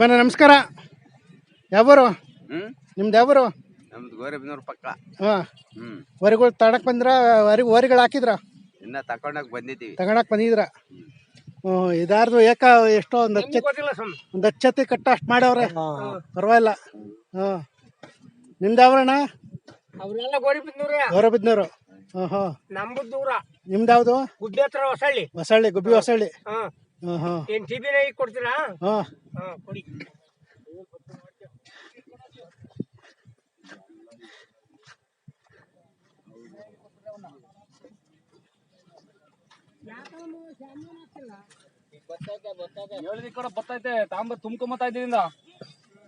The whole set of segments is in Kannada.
ಬನ್ನ ನಮಸ್ಕಾರ. ಯಾವರು? ನಿಮ್ದು ಯಾವರು? ನಮ್ದು ಗೋರೆಬ್ನೂರ್ ಪಕ್ಕ. ಹಾಂ. ಹ್ಮ್. ವರಿಗಳು ತಡಕ್ ಬಂದ್ರ ವರಿ ವರಿಗಳು ಹಾಕಿದ್ರ? ಇನ್ನ ತಕೊಂಡಾಗ ಬಂದಿದ್ದೀವಿ. ತಗೊಳಕ್ ಬಂದಿದ್ರ? ಹ್ಞೂ ಇದಾರ್ದು ಏಕ ಎಷ್ಟೋ ಒಂದು ಹಚ್ಚ ಒಂದು ಹಚ್ಚತಿ ಕಟ್ಟ ಅಷ್ಟು ಮಾಡವ್ರೆ. ಪರವಾಗಿಲ್ಲ. ಹಾಂ. ನಿಮ್ದು ಯಾವ್ರಣ್ಣ? ಅವರೆಲ್ಲ ಗೋರಿ ಬಿದ್ನೂರ ಗೌರಬಿದ್ನೂರು. ಹಾಂ ಹಾಂ. ನಮ್ದು ದೂರ. ನಿಮ್ದು ಯಾವುದು? ಗುಡ್ಡೆ ಹತ್ರ ಹೊಸಳ್ಳಿ. ಹೊಸಳ್ಳಿ ಗುಬ್ಬಿ ಹೊಸಳ್ಳಿ. ಹಾಂ. ಏನ್ ಟಿ ಬಿನ ಈಗ ಕೊಡ್ತೀರಾ? ಹಾಂ. ಹಾ ಕೊಡಿ. ಹೇಳಿದ ಕಡೆ ಬರ್ತೈತೆ ತಾಂಬ ತುಂಬ್ಕೊಂಬತ್ತಾ ಇದ್ದಿಂದ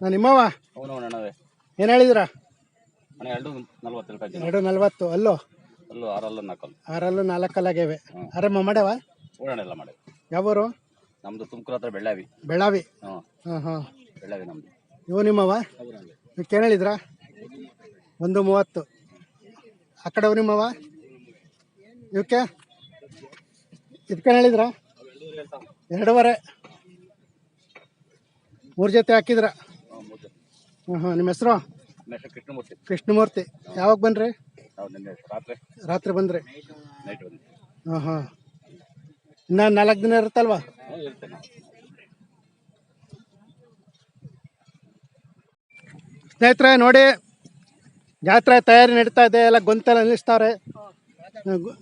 ನಾನು ನಿಮ್ಮವ ಅವನು ಅಣ್ಣವೇ ಏನು ಹೇಳಿದಿರ? ಅಣ್ಣ ಎರಡು ನಲ್ವತ್ತು ಹೇಳ್ತಾ ಎರಡು ನಲ್ವತ್ತು ಅಲ್ಲೋ? ಅಲ್ಲೂ ಆರಲ್ಲ ನಾಲ್ಕಲ್ಲ. ಆರಲ್ಲೂ ಅರೆ ಮಾಡ್ಯಾವ? ಮಾಡಿ ಯಾವೂರು? ನಮ್ದು ತುಮಕೂರು ಹತ್ರ ಬೆಳ್ಳಾವಿ. ಬೆಳಾವಿ ಹ್ಞೂ ಹಾಂ ಹಾಂ. ಬೆಳ್ಳಾವಿ ನಮ್ದು. ಇವು ನಿಮ್ಮವ? ಏನು ಹೇಳಿದ್ರ ಒಂದು ಮೂವತ್ತು. ಆ ಕಡೆ ಅವು ನಿಮ್ಮವ? ಇವಕ್ಕೆ ಇದಕ್ಕೇನು ಹೇಳಿದ್ರ? ಎರಡೂವರೆ. ಮೂರು ಜೊತೆ ಹಾಕಿದ್ರ? ಹಾಂ ಹಾಂ ನಿಮ್ಮ ಹೆಸರು? ನೆಕ್ಸ್ಟ್ ಕೃಷ್ಣಮೂರ್ತಿ. ಕೃಷ್ಣಮೂರ್ತಿ. ಯಾವಾಗ ಬನ್ರಿ ನಾವು ನಿನ್ನೆ ರಾತ್ರಿ. ರಾತ್ರಿ ಬಂದ್ರಿ? ನೈಟ್ ಬಂದು ಹಾಂ ಹಾಂ. ಇನ್ನು ನಾಲ್ಕು ದಿನ ಇರುತ್ತಲ್ವಾ? ಸ್ನೇಹಿತರೆ ನೋಡಿ ಜಾತ್ರೆ ತಯಾರಿ ನಡೀತಾ ಇದೆ ಎಲ್ಲ ಗೊಂತೆಲ್ಲ ನಿಲ್ಲಿಸ್ತಾವ್ರೆ. ಗು-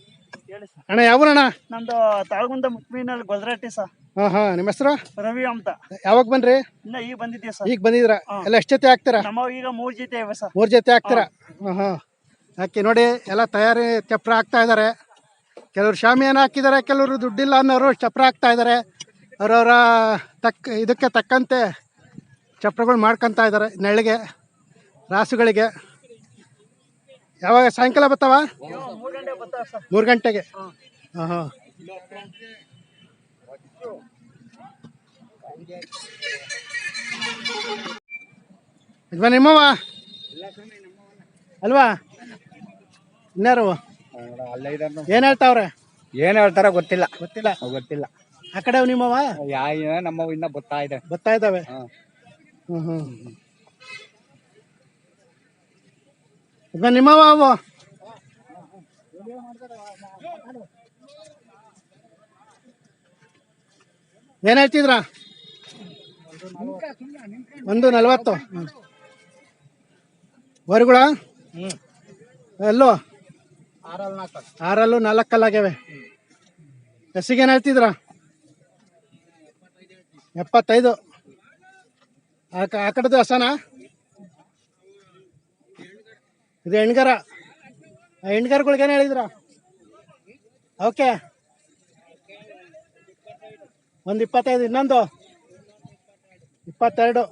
ಅಣ್ಣ ಯಾವೂರಣ್ಣ ನಮ್ದು ತಾಳ್ಗುಂದ ಮುಕ್ಮೀನಲ್ಲಿ ಗೊಲ್ರಟ್ಟಿ ಸರ್. ಹಾ ಹಾ ನಿಮ್ಮ ಹೆಸರು? ರವಿ ಅಂತ. ಯಾವಾಗ ಬನ್ರಿ ಇನ್ನ ಈಗ ಬಂದಿದ್ದೀವಿ ಸರ್. ಈಗ ಬಂದಿದ್ರ ಎಲ್ಲ ಎಷ್ಟು ಜೊತೆ ಹಾಕ್ತೀರಾ? ನಮ್ಮ ಈಗ ಮೂರ್ ಜೊತೆ ಇವೆ ಸರ್. ಮೂರು ಜೊತೆ ಹಾಕ್ತೀರಾ? ಹಾಂ. ಹಾಂ ಹಾಕಿ ನೋಡಿ ಎಲ್ಲ ತಯಾರಿ ಚಪ್ರ ಹಾಕ್ತಾ ಇದ್ದಾರೆ. ಕೆಲವರು ಶಾಮಿಯಾನ ಹಾಕಿದ್ದಾರೆ, ಕೆಲವರು ದುಡ್ಡಿಲ್ಲ ಅನ್ನೋರು ಚಪ್ರ ಹಾಕ್ತಾ ಇದ್ದಾರೆ. ಅವರವರ ತಕ್ಕ ಇದಕ್ಕೆ ತಕ್ಕಂತೆ ಚಪ್ರಗಳು ಮಾಡ್ಕೊತಾ ಇದ್ದಾರೆ ನೆಳ್ಳಿಗೆ, ರಾಸುಗಳಿಗೆ. ಯಾವಾಗ, ಸಾಯಂಕಾಲ ಬರ್ತಾವ ಮೂರ್ ಗಂಟೆಗೆ. ಹಾಂ ಹಾಂ. ನಿಮ್ಮವ ಅಲ್ವಾ? ಇನ್ಯಾರು ಏನ್ ಹೇಳ್ತಾವ್ರೆ? ಏನ್ ಹೇಳ್ತಾರ ಗೊತ್ತಿಲ್ಲ. ಗೊತ್ತಿಲ್ಲ? ಗೊತ್ತಿಲ್ಲ. ಆ ಕಡೆ ನಿಮ್ಮವ ನಮ್ಮ ಇನ್ನ ಗೊತ್ತಾ ಇದೆ. ಬರ್ತಾ ಇದಾವೆ. ಹ್ಮ್ ಹ್ಮ್. ಯಜಮಾ ನಿಮ್ಮವ ಅವು ಏನ್ ಹೇಳ್ತಿದ್ರ? ಒಂದು ನಲ್ವತ್ತು. ವರುಗಳ ಎಲ್ಲೋ? ಆರಲ್ಲೂ ನಾಲ್ಕಲ್ಲಾಗ್ಯವೆ ಎಸಿಗೇನು ಹೇಳ್ತಿದ್ರ? ಎಪ್ಪತ್ತೈದು. ಆ ಕಡೆದು ಹಸನ ಇದು ಹೆಣ್ಗರ. ಆ ಏನು ಹೇಳಿದ್ರ? ಓಕೆ. ಒಂದು ಇಪ್ಪತ್ತೈದು, ಇನ್ನೊಂದು. ಇಪ್ಪತ್ತೆರಡು.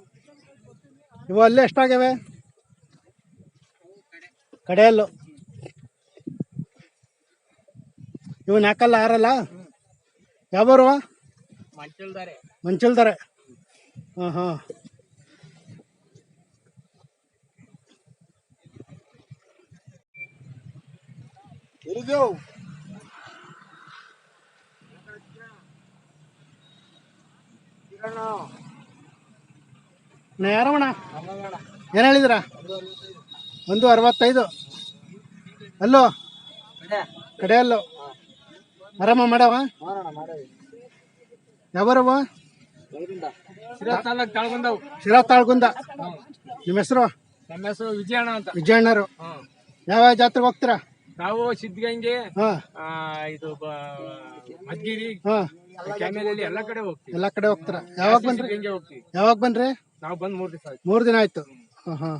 ಇವು ಅಲ್ಲೇ ಎಷ್ಟಾಗ್ಯಾವೆ? ಕಡೆಯಲ್ಲು. ಇವು ಹಾಕಲ್ಲ ಆರಲ್ಲ ಯಾವರು? ಮಂಚಲ್ದಾರೆ. ಮಂಚಲ್ದಾರೆ. ಹಾಂ ಹಾಂ. ಯಾರವಣ ಏನು ಹೇಳಿದ್ರ? ಒಂದು ಅರವತ್ತೈದು. ಅಲ್ಲೋ? ಕಡೆಯಲ್ಲೋ? ಆರಾಮ ಮಾಡವ ಯಾವರವ ಶಿರಾ ತಾಳ್ಗುಂದ. ನಿಮ್ಮ ಹೆಸರು? ನಮ್ಮ ಹೆಸರು ವಿಜಯಣ್ಣ ಅಂತ. ವಿಜಯಣ್ಣರು. ಯಾವ ಜಾತ್ರೆಗೆ ಹೋಗ್ತೀರಾ? ನಾವು ಸಿದ್ಧಗಂಗೆ ಹಾಂ. ಆ, ಇದು ಮದ್ಗಿರಿ ಹಾಂ. ಎಲ್ಲ ಕಡೆ ಹೋಗ್ತೀವಿ. ಎಲ್ಲ ಕಡೆ ಹೋಗ್ತೀರಾ? ಯಾವಾಗ ಬಂದ್ರಿ? ಸಿದ್ಧಗಂಗೆ ಹೋಗ್ತೀವಿ. ಯಾವಾಗ ಬಂದ್ರಿ? ನಾವು ಬಂದ್ ಮೂರ್ ದಿವಸ ಆಯ್ತು. ಮೂರು ದಿನ ಆಯ್ತು. ಹಾಂ ಹಾಂ.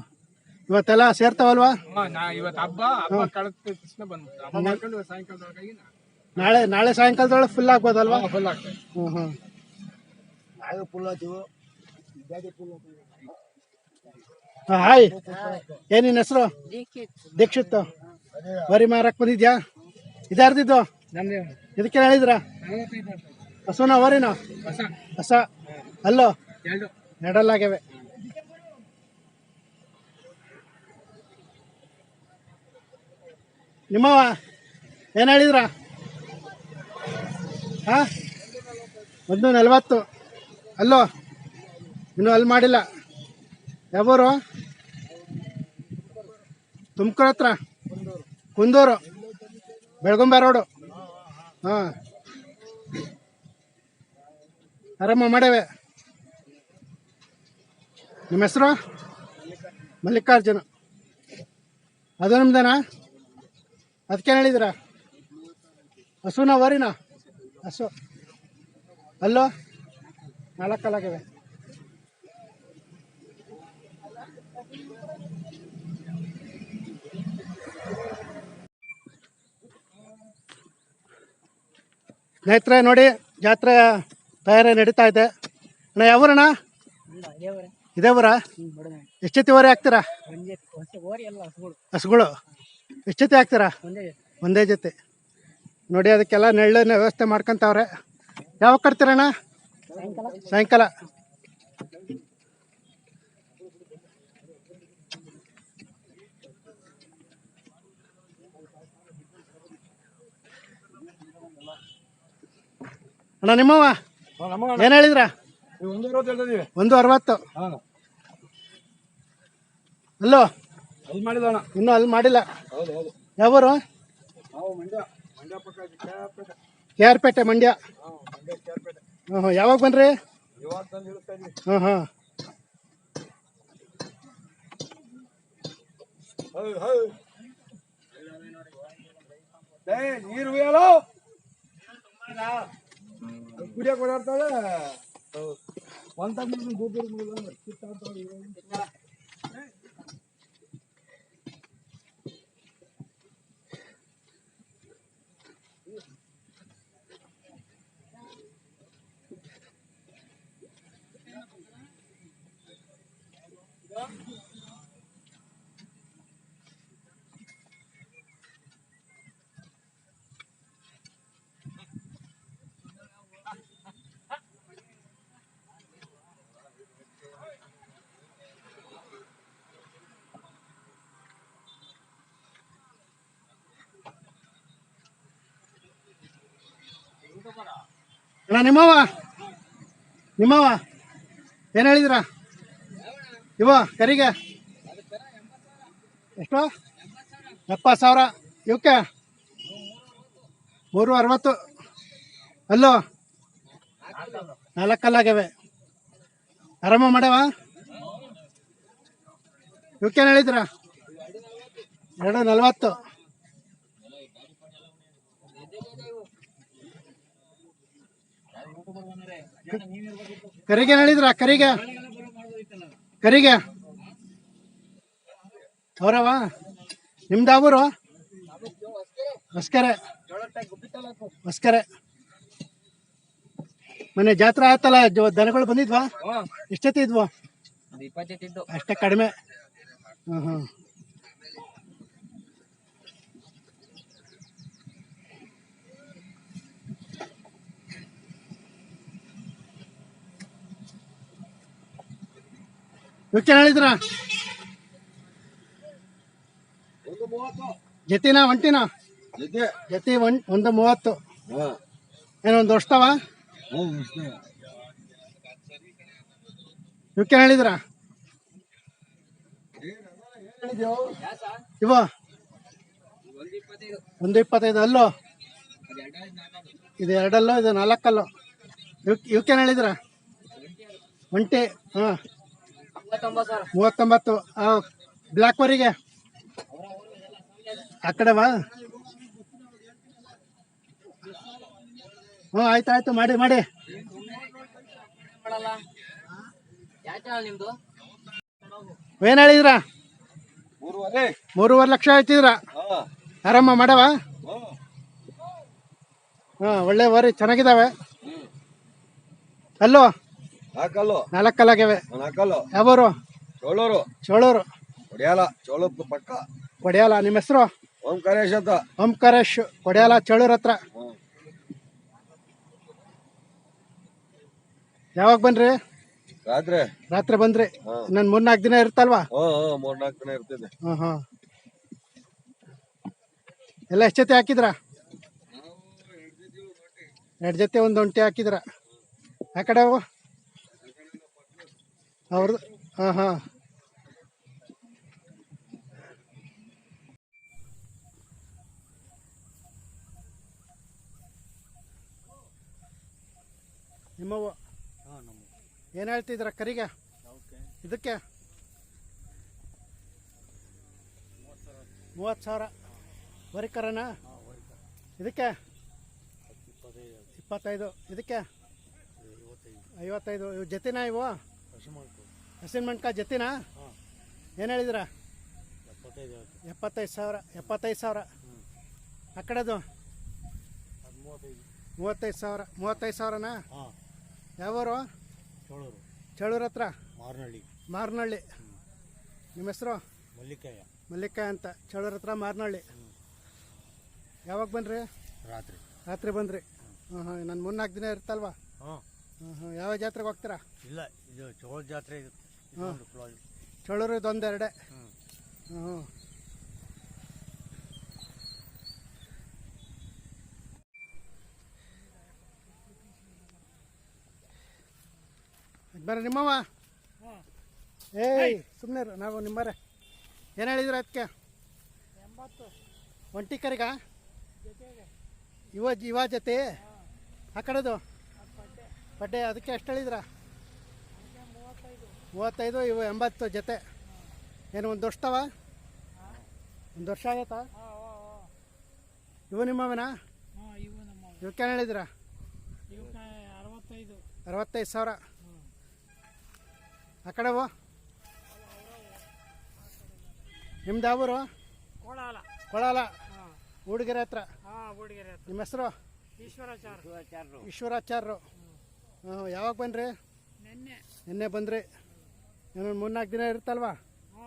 ಇವತ್ತೆಲ್ಲ ಸೇರ್ತಾವಲ್ವಾ? ಹಾ, ನಾ ಇವತ್ತು ಹಬ್ಬ ಹಬ್ಬ ಕಳೆದ ತಕ್ಷಣ ಬಂದ್ಬಿಟ್ಟು ಹಬ್ಬ ಮಾಡ್ಕೊಂಡು ಸಾಯಂಕಾಲದೊಳಗಾಗಿ ನಾಳೆ ನಾಳೆ ಸಾಯಂಕಾಲದೊಳಗೆ ಫುಲ್ ಆಗ್ಬೋದಲ್ವಾ? ಫುಲ್ ಆಗ್ತದೆ. Full hi. ಏನಿನ ಹೆಸರು? ದೀಕ್ಷಿತ್. ಬರಿ ಮಾರಕ್ ಬಂದಿದ್ಯಾ? ಇದಾರ್ದಿದ್ದು ಇದಕ್ಕೆ ಹೇಳಿದ್ರ ಹಸುನ ವರಿನ? ಹೊಸ. ಅಲ್ಲೋ? ಎರಡು. ಎರಡಲ್ಲಾಗ್ಯವೆ ನಿಮ್ಮವ ಏನು ಹೇಳಿದ್ರ? ಹಾಂ? ಒಂದು ನಲ್ವತ್ತು. ಅಲ್ಲೋ, ಇನ್ನೂ ಅಲ್ಲಿ ಮಾಡಿಲ್ಲ. ಯಾವೂರು? ತುಮಕೂರು ಹತ್ರ. ಕುಂದೂರು. ಬೆಳಗುಂಬ ರೋಡು. ಹಾಂ. ಆರಾಮ ಮಾಡೇವೆ ನಿಮ್ಮ ಹೆಸರು? ಮಲ್ಲಿಕಾರ್ಜುನ. ಅದು ನಿಮ್ದೇನಾ? ಅದಕ್ಕೇನು ಹೇಳಿದಿರಾ ಹಸುನ, ವರಿನ? ಹಸು. ಅಲ್ಲೋ? ನಾಲ್ಕು ಕಾಲಾಗಿವೆ ಸ್ನೇಹಿತರೆ ನೋಡಿ ಜಾತ್ರೆ ತಯಾರಿ ನಡೀತಾ ಇದೆ. ಅಣ್ಣ ಯಾವೂರಣ್ಣ? ಇದೇ ಊರ? ಎಷ್ಟೊತ್ತಿ ಓರಿ ಹಾಕ್ತೀರಾ ಹಸುಗಳು. ಎಷ್ಟೊತ್ತಿ ಹಾಕ್ತೀರಾ ಒಂದೇ ಜೊತೆ. ನೋಡಿ ಅದಕ್ಕೆಲ್ಲ ನೆರಳಿನ ವ್ಯವಸ್ಥೆ ಮಾಡ್ಕೊಂತವ್ರೆ. ಯಾವಾಗ ಕಟ್ತೀರಣ್ಣ? ಸಾಯಂಕಾಲ. ಅಣ್ಣ ನಿಮ್ಮವ ಏನ್ ಹೇಳಿದ್ರ? ಒಂದು ಅರವತ್ತು ಅಲ್ಲೋ? ಅಲ್ಲಿ ಮಾಡಿದೋಣ ಇನ್ನೂ ಅಲ್ಲಿ ಮಾಡಿಲ್ಲ. ಯಾವರು? ಕೆ ಪೇಟೆ ಮಂಡ್ಯ. ಹಾಂ ಹಾಂ ಯಾವಾಗ ಬನ್ರಿ ಹಾಂ ಹಾಂ ನೀರು ಉಯ್ಯಲು ಕುಡಿಯಕ್ಕೆ ಓಡಾಡ್ತಾಳೆ ಒಂದ್ ತಂದು ದೂರ ದೂರ ಅಣ್ಣ ನಿಮ್ಮವ ನಿಮ್ಮವ ಏನು ಹೇಳಿದ್ರ? ಇವ ಕರಿಗೆ? ಎಷ್ಟು? ಎಪ್ಪತ್ತು ಸಾವಿರ. ಇವಕ್ಕೆ? ಮೂರು ಅರವತ್ತು. ಅಲ್ಲೋ? ನಾಲ್ಕು ಕಲ್ಲಾಗ್ಯವೆ ಆರಾಮ ಮಾಡವ ಇವಕ್ಕೇನು ಹೇಳಿದ್ರ? ಎರಡು ನಲ್ವತ್ತು. ಕರಿಗೆ ಹೇಳಿದ್ರ? ಕರಿಗೆ. ಕರಿಗೆ. ಅವರವ? ನಿಮ್ದು ಅವರು ಹೊಸ್ಕರೆ. ಹೊಸ್ಕೆರೆ. ಮೊನ್ನೆ ಜಾತ್ರೆ ಆಯ್ತಲ್ಲ ದನಗಳು ಬಂದಿದ್ವಾ? ಎಷ್ಟೊತ್ತಿ ಇದ್ವು ಇಪ್ಪತ್ತಿದ್ದು ಅಷ್ಟೇ ಕಡಿಮೆ. ಹ್ಮ್ ಹ್ಮ್. ಇವಕ್ಕೆ ಹೇಳಿದ್ರ? ಜತಿನ ಒಂಟಿನ? ಜೊತೆ. ಜತಿ ಒಂದ್ ಮೂವತ್ತು. ಏನೊಂದು ಏನೋ ಒಂದು ವರ್ಷದವ ಹೌದು ಅಷ್ಟೇ. ಇವಕ್ಕೆ ಹೇಳಿದ್ರ? ಇವ? ಒಂದು ಇಪ್ಪತ್ತೈದು ಅಲ್ಲೋ? ಇದು ಎರಡಲ್ಲೋ ಇದು ನಾಲ್ಕಲ್ಲೋ? ಇವಕ್ ಇವಕ್ಕೇನು ಹೇಳಿದ್ರ? ಒಂಟಿ ಹಾಂ. ಮೂವತ್ತೊಂಬತ್ತು. ಬ್ಲಾಕ್ ವರಿಗೆ ಆ ಕಡೆವಾ? ಹ್ಞೂ ಆಯ್ತು ಆಯ್ತು. ಮಾಡಿ ಮಾಡಿ. ಏನು ಹೇಳಿದ್ರ? ಮೂರುವರೆ. ಮೂರುವರೆ ಲಕ್ಷ ಹೇಳ್ತಿದ್ರ? ಹಾಂ. ಆರಾಮ ಮಾಡವ? ಹಾಂ ಹಾಂ ಒಳ್ಳೆ ವರಿ. ಚೆನ್ನಾಗಿದಾವೆ? ಅಲ್ಲೋ? ನಾಲ್ಕಲ್ಲು. ನಾಲ್ಕು ಕಲ್ಲಾಗ್ಯವೆ ನಾಲ್ಕಲ್ಲು. ಯಾವರು? ಚೋಳೂರು. ಚೋಳೂರು. ಹೊಡಿಯಲ್ಲ ಚೋಳೂರು ಪಕ್ಕ. ಕೊಡಿಯಾಲ ನಿಮ್ಮ ಹೆಸರು? ಓಂಕಾರೇಶ್ ಅಂತ. ಓಂಕಾರೇಶ್ ಕೊಡಿಯಾಲ ಚೋಳೂರ್ ಹತ್ರ. ಯಾವಾಗ ಬನ್ರಿ ರಾತ್ರಿ. ರಾತ್ರಿ ಬಂದ್ರಿ. ನಾನು ಮೂರು ಮೂರ್ನಾಲ್ಕು ದಿನ ಇರುತ್ತಲ್ವಾ? ಮೂರ್ನಾಲ್ಕು ದಿನ ಇರ್ತಿದೆ. ಹಾಂ ಹಾಂ ಎಲ್ಲ ಎಷ್ಟು ಜೊತೆ ಹಾಕಿದ್ರ? ಎರಡು ಜೊತೆ ಒಂದು ಒಂಟಿ. ಹಾಕಿದ್ರ. ಆ ಕಡೆ ಅವ್ರದ್ದು ಹಾ ಹಾ. ನಿಮ್ಮವ್ವ? ಏನು ಹೇಳ್ತಿದ್ರ ಕರಿಗೆ? ಇದಕ್ಕೆ? ಮೂವತ್ ಸಾವಿರ ವರಿಕರನ? ಕರನಾ ಇದಕ್ಕೆ? ಇಪ್ಪತ್ತೈದು. ಇದಕ್ಕೆ? ಐವತ್ತೈದು. ಇವು ಜೊತೆನಾ ಇವು? ಹಸಿಮೆಣ್ಕ ಜೊತೆನಾ? ಏನು ಹೇಳಿದ್ರ? ಎಪ್ಪತ್ತೈದು ಸಾವಿರ ಎಪ್ಪತ್ತೈದು ಸಾವಿರ. ಆ ಕಡೆದು? ಮೂವತ್ತೈದು ಸಾವಿರ. ಮೂವತ್ತೈದು ಸಾವಿರನಾ? ಯಾವೂರು? ಚಳೂರು. ಚಳೂರು ಹತ್ರ? ಮಾರ್ನಹಳ್ಳಿ ಮಾರ್ನಹಳ್ಳಿ ನಿಮ್ಮ ಹೆಸರು? ಮಲ್ಲಿಕಾಯ ಮಲ್ಲಿಕಾಯ ಅಂತ. ಚಳೂರ ಹತ್ರ ಮಾರ್ನಹಳ್ಳಿ ಯಾವಾಗ ಬನ್ರಿ ರಾತ್ರಿ. ರಾತ್ರಿ ಬಂದ್ರಿ. ಹಾಂ ಹಾಂ ನಾನು ಮೂರ್ನಾಲ್ಕು ದಿನ ಇರ್ತಲ್ವಾ? ಹಾಂ. ಹಾಂ ಹಾಂ ಯಾವ ಜಾತ್ರೆಗೆ ಹೋಗ್ತೀರಾ? ಇಲ್ಲ ಇದು ಚೋಳ ಜಾತ್ರೆ ಫ್ಲೋ- ಚಳೂರು ಇದೊಂದು ಎರಡೇ ಹ್ಮ್. ಹ್ಞೂ ಬರ್ರಿ ನಿಮ್ಮವ ಏಯ್ ಸುಮ್ಮನೆ ನಾವು ನಿಮ್ಮರೆ ಏನು ಹೇಳಿದ್ರ ಅದಕ್ಕೆ? ಒಂಟಿ ಕರಿಗ? ಇವ ಇವ ಜೊತೆ? ಆ ಕಡೆದು? ಬಡ್ಡೆ ಅದಕ್ಕೆ ಎಷ್ಟು ಹೇಳಿದ್ರ ಮೂವತ್ತೈದು ಇವು ಎಂಬತ್ತು ಜೊತೆ. ಏನು ಒಂದು ವರ್ಷದವ ಒಂದು ವರ್ಷ ಆಗೈತಾ ಇವು ನಿಮ್ಮವನ? ಇವಕ್ಕೆ ಏನು ಹೇಳಿದ್ರ? ಅರವತ್ತೈದು ಸಾವಿರ. ಆ ಕಡೆ ನಿಮ್ದು ಯಾವೂರು ಕೋಳಾಲ ಕೊಳಾಲ ಹುಡುಗಿರ ಹತ್ರ. ನಿಮ್ಮ ಹೆಸರು? ಈಶ್ವರಾಚಾರ್ಯ ಈಶ್ವರಾಚಾರ್ಯರು ಹಾಂ ಯಾವಾಗ ಬನ್ರಿ? ನೆನ್ನೆ. ನಿನ್ನೆ ಬಂದ್ರಿ. ಇನ್ನೊಂದು ಮೂರ್ನಾಲ್ಕು ದಿನ ಇರುತ್ತಲ್ವಾ? ಹಾ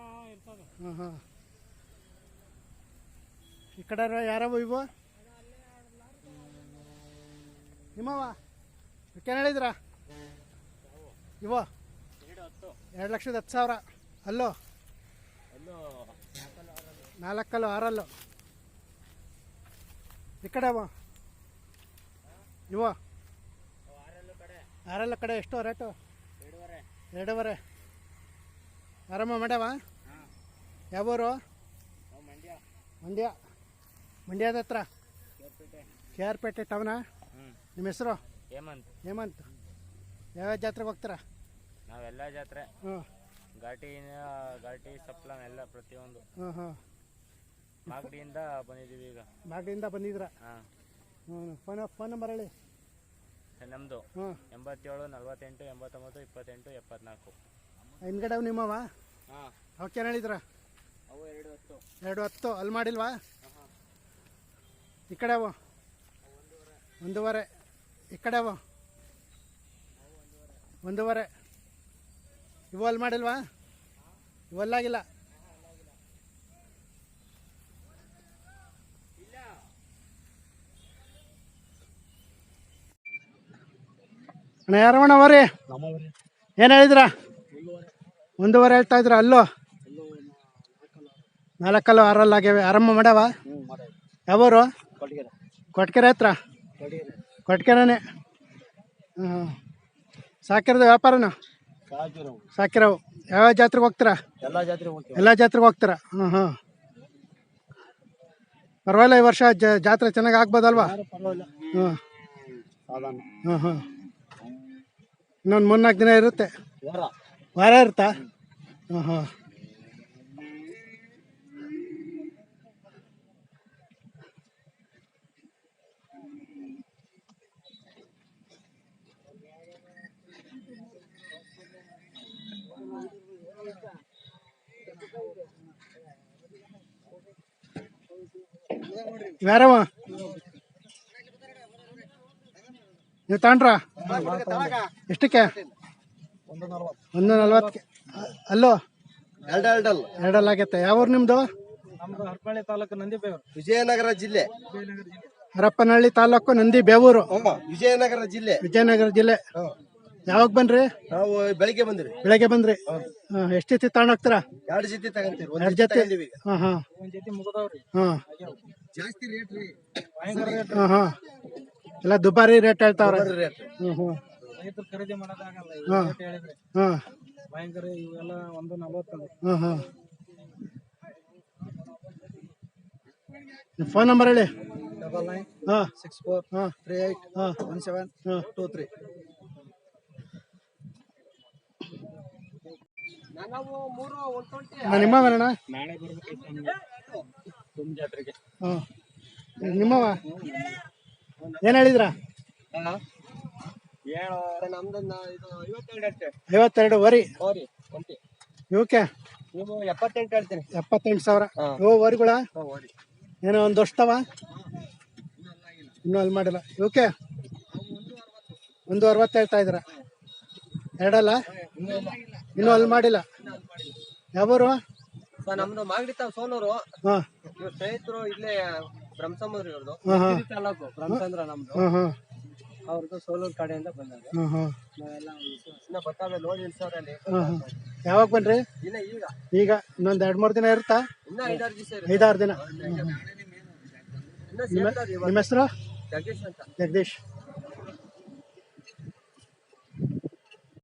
ಹಾಂ ಹಾಂ ಈ ಕಡೆ ಯಾರವ ಇವು? ನಿಮ್ಮವ? ಏನು ಹೇಳಿದ್ರ? ಇವ? ಎರಡು ಲಕ್ಷದ ಹತ್ತು ಸಾವಿರ. ಅಲ್ಲೋ? ನಾಲ್ಕಲ್ಲು ಆರಲ್ಲು? ಈ ಕಡೆ ಅವ ಇವು? ಆರಲ್ಲ ಕಡೆ ಎಷ್ಟು ರೇಟು? ಎರಡೂವರೆ. ಆರಾಮ ಮಾಡ್ಯಾವ? ಯಾವೂರು? ಮಂಡ್ಯ. ಮಂಡ್ಯದ ಹತ್ರ? ಕೆ ಆರ್ ಪೇಟೆ ಟೌನಾ ನಿಮ್ಮ ಹೆಸರು? ಹೇಮಂತ್. ಹೇಮಂತ್. ಯಾವ್ಯಾವ ಜಾತ್ರೆಗೆ ಹೋಗ್ತೀರಾ? ನಾವೆಲ್ಲ ಜಾತ್ರೆ. ಹ್ಞೂ ಘಾಟಿ ಘಾಟಿ ಸಪ್ಲಂ ಎಲ್ಲ ಪ್ರತಿಯೊಂದು. ಹ್ಞೂ ಹ್ಞೂ ಮಾಗಡಿಯಿಂದ ಬಂದಿದ್ದೀವಿ ಈಗ. ಮಾಗಡಿಯಿಂದ ಬಂದಿದ್ದೀರಾ? ಹಾಂ. ಹ್ಞೂ ಫೋನ್ ಫೋನ್ ನಂಬರ್ ಹೇಳಿ. ನಮ್ಮದು ಹ್ಞೂ. ಎಂಬತ್ತೇಳು ನಲ್ವತ್ತೆಂಟು ಎಂಬತ್ತೊಂಬತ್ತು ಇಪ್ಪತ್ತೆಂಟು ಎಪ್ಪತ್ನಾಲ್ಕು. ಹಿಂದ್ಗಡೆ ಅವು ನಿಮ್ಮವ? ಹಾಂ. ಅವಕ್ಕೇನು ಹೇಳಿದ್ರ? ಅವು ಎರಡು ಹತ್ತು. ಎರಡು ಹತ್ತು. ಅಲ್ಲಿ ಮಾಡಿಲ್ವಾ? ಈ ಕಡೆ ಅವು? ಒಂದೂವರೆ. ಈ ಕಡೆ ಅವು? ಒಂದೂವರೆ. ಇವು ಅಲ್ಲಿ ಮಾಡಿಲ್ವಾ? ಇವಲ್ಲಾಗಿಲ್ಲ ಅಣ್ಣ ಯಾರವಣ್ಣ ಅವರೇ? ಏನು ಹೇಳಿದ್ರ? ಒಂದೂವರೆ ಹೇಳ್ತಾ ಇದ್ರ? ಅಲ್ಲೋ? ನಾಲ್ಕಲ್ಲು ಆರಲ್ಲ ಆಗ್ಯಾವೆ. ಆರಂಭ ಮಾಡವ? ಯಾವೂರು? ಕೊಟ್ಕೆರೆ ಹತ್ರ? ಕೊಟ್ಕೆರೆ ಹಾಂ ಸಾಕಿರೋದು ವ್ಯಾಪಾರನ? ಸಾಕಿರವು. ಯಾವ ಜಾತ್ರೆಗೆ ಹೋಗ್ತೀರಾ? ಎಲ್ಲ ಜಾತ್ರೆಗೆ ಹೋಗ್ತೀರಾ? ಹಾಂ ಹಾಂ ಪರವಾಗಿಲ್ಲ ಈ ವರ್ಷ ಜಾತ್ರೆ ಚೆನ್ನಾಗಿ ಆಗ್ಬೋದಲ್ವಾ? ಹ್ಞೂ ಹಾಂ ಹ್ಞೂ ಹಾಂ ಹಾಂ ಇನ್ನೊಂದು ಮೂರ್ನಾಲ್ಕು ದಿನ ಇರುತ್ತೆ. ವಾರ. ಇರುತ್ತಾ? ಹಾಂ ಹಾಂ ಯಾರವ? ನೀವು ತಗೊಂಡ್ರ ಎಷ್ಟಕ್ಕೆ? ಒಂದು ನಲ್ವತ್ತಕ್ಕೆ ಅಲ್ಲೋ? ಎರಡು ಎರಡಲ್ಲ ಎರಡಲ್ಲ ಆಗೈತೆ ಯಾವ ಊರು ನಿಮ್ಮದು ನಮ್ದು ಹರಪಳ್ಳಿ ತಾಲೂಕು ನಂದಿಬೇವ್ರು. ವಿಜಯನಗರ ಜಿಲ್ಲೆ. ಹರಪ್ಪನಹಳ್ಳಿ ತಾಲೂಕು ನಂದಿ ಬೇವೂರು ವಿಜಯನಗರ ಜಿಲ್ಲೆ. ವಿಜಯನಗರ ಜಿಲ್ಲೆ. ಯಾವಾಗ ಬನ್ರಿ ನಾವು ಬೆಳಿಗ್ಗೆ ಬಂದ್ರಿ ಬೆಳಗ್ಗೆ ಬಂದ್ರಿ. ಹಾಂ ಎಷ್ಟು ಜೊತೆ ತಗೊಂಡೋಗ್ತೀರಾ ಎರಡು ಜೊತೆ ತಗೊಂತೀವಿ. ಎರಡು ಜೊತೆ ಹಾಂ ಹಾಂ. ಒಂದ್ ಜೊತೆ ಮುಗಿದವ್ರಿ. ಹಾಂ. ಜಾಸ್ತಿ ರೇಟ್ ರೀ. ಹಾಂ ಹಾಂ. ಎಲ್ಲ ದುಬಾರಿ ರೇಟ್ ಹೇಳ್ತಾವ್ರೆ. ರೇಟ್ ಹ್ಞೂ ಹ್ಞೂ ರೈತರು ಖರೀದಿ ಮಾಡೋದಾಗಲ್ಲ ಹಾಂ. ರೇಟ್ ಹೇಳಿದ್ರೆ. ಹಾಂ. ಭಯಂಕರ ಇವೆಲ್ಲ ಒಂದು ನಲವತ್ತದು ಹಾಂ ಹಾಂ. ಫೋನ್ ನಂಬರ್ ಹೇಳಿ. ಡಬಲ್ ನೈನ್ ಹಾಂ. ಸಿಕ್ಸ್ ಫೋರ್ ಹಾಂ. ತ್ರೀ ಏಯ್ಟ್ ಹಾಂ. ಒನ್ ಸೆವೆನ್ ಹಾಂ. ಟೂ ತ್ರೀ ನಿಮ್ಮವ ನಾಳೆ ಜಾತ್ರೆಗೆ. ಹಾಂ. ನಿಮ್ಮವ ಏನು ಹೇಳಿದ್ರ? ಐವತ್ತೆರಡು ವರಿ ಇವಕ್ಕೆ? ಎಪ್ಪತ್ತೆಂಟು ಹೇಳ್ತೀನಿ. ಎಪ್ಪತ್ತೆಂಟು ಸಾವಿರ. ಓ ಇವು ವರಿಗಳ ಏನೋ ಒಂದು ವರ್ಷದವ ಇನ್ನೂ ಅಲ್ಲಿ ಮಾಡಿಲ್ಲ. ಇವಕ್ಕೆ? ಒಂದು ಅರವತ್ತು ಹೇಳ್ತಾ ಇದ್ರ ಎರಡಲ್ಲ? ಇನ್ನೂ ಅಲ್ಲಿ ಮಾಡಿಲ್ಲ. ಯಾವೂರು? ನಮ್ದು ಮಾಗಡಿ ತಾವ್ ಸೋನೂರು. ಹಾಂ. ಸ್ನೇಹಿತರು ಇಲ್ಲೇ ಇವ್ರದ್ದು ತಾಲೂಕು ನಮ್ದು. ಅವ್ರದ್ದು ಸೋಲೂರು ಕಡೆಯಿಂದ ಬಂದಾಗ ನಾವೆಲ್ಲ ಇನ್ನ ಬರ್ತಾವೆ ನೋಡಿ ಯಾವಾಗ ಬನ್ರಿ? ಇನ್ನ ಈಗ. ಈಗ ಇನ್ನೊಂದು ಎರಡು ಮೂರು ದಿನ ಇರುತ್ತಾ? ಇನ್ನ ಐದಾರು ದಿವಸ ಇರುತ್ತೆ. ಐದಾರು ದಿನ. ನಿಮ್ಮ ಹೆಸರು? ಜಗದೀಶ್ ಅಂತ. ಜಗದೀಶ್.